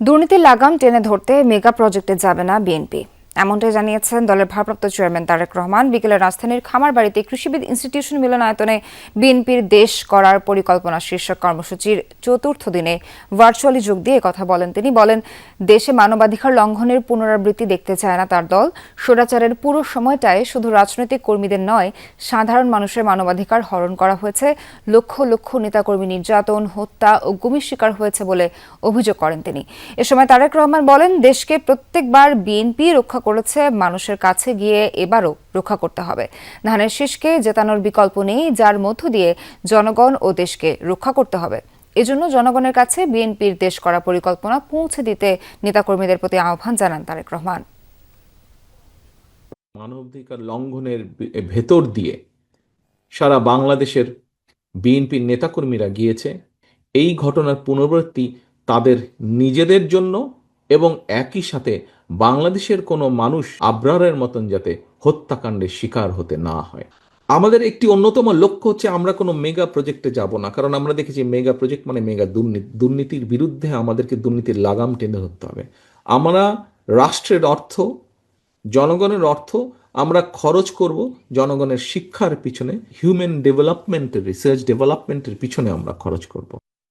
দুর্নীতির লাগাম টেনে ধরতে মেগা প্রজেক্টে যাবে না বিএনপি। এমনটাই জানিয়েছেন দলের ভারপ্রাপ্ত চেয়ারম্যান তারেক রহমান। বিকেলে রাজধানীর খামারবাড়িতে কৃষিবিদ ইনস্টিটিউশন মিলনায়তনে বিএনপির দেশ করার পরিকল্পনা শীর্ষক কর্মসূচির চতুর্থ দিনে ভার্চুয়ালি যোগ দিয়ে কথা বলেন তিনি। বলেন, দেশে মানবাধিকার লঙ্ঘনের পুনরাবৃত্তি দেখতে চায় না তার দল। স্বৈরাচারের পুরো সময়টায় শুধু রাজনৈতিক কর্মীদের নয়, সাধারণ মানুষের মানবাধিকার হরণ করা হয়েছে। লক্ষ লক্ষ নেতাকর্মী নির্যাতন, হত্যা ও গুমির শিকার হয়েছে বলে অভিযোগ করেন তিনি। এ সময় তারেক রহমান বলেন, দেশকে প্রত্যেকবার বিএনপি রক্ষা করেছে, মানুষের কাছে গিয়ে এবারও রক্ষা করতে হবে। ধানের শীষকে জেতানোর বিকল্প নেই, যার মধ্য দিয়ে জনগণ ও দেশকে রক্ষা করতে হবে। এজন্য জনগণের কাছে বিএনপির দেশ করা পরিকল্পনা পৌঁছে দিতে নেতাকর্মীদের প্রতি আহ্বান জানান তারেক রহমান। মানবাধিকার লঙ্ঘনের ভেতর দিয়ে সারা বাংলাদেশের বিএনপির নেতাকর্মীরা গিয়েছে। এই ঘটনার পুনরাবৃত্তি তাদের নিজেদের জন্য এবং একই সাথে বাংলাদেশের কোনো মানুষ আবরারের মতন যাতে হত্যাকাণ্ডের শিকার হতে না হয়। আমাদের একটি অন্যতম লক্ষ্য হচ্ছে আমরা কোনো মেগা প্রজেক্টে যাব না, কারণ আমরা দেখেছি মেগা প্রজেক্ট মানে মেগা দুর্নীতি, দুর্নীতির বিরুদ্ধে আমাদেরকে দুর্নীতির লাগাম টেনে ধরতে হবে। আমরা রাষ্ট্রের অর্থ, জনগণের অর্থ আমরা খরচ করব জনগণের শিক্ষার পিছনে হিউম্যান ডেভেলপমেন্টের রিসার্চ ডেভেলপমেন্টের পিছনে আমরা খরচ করব।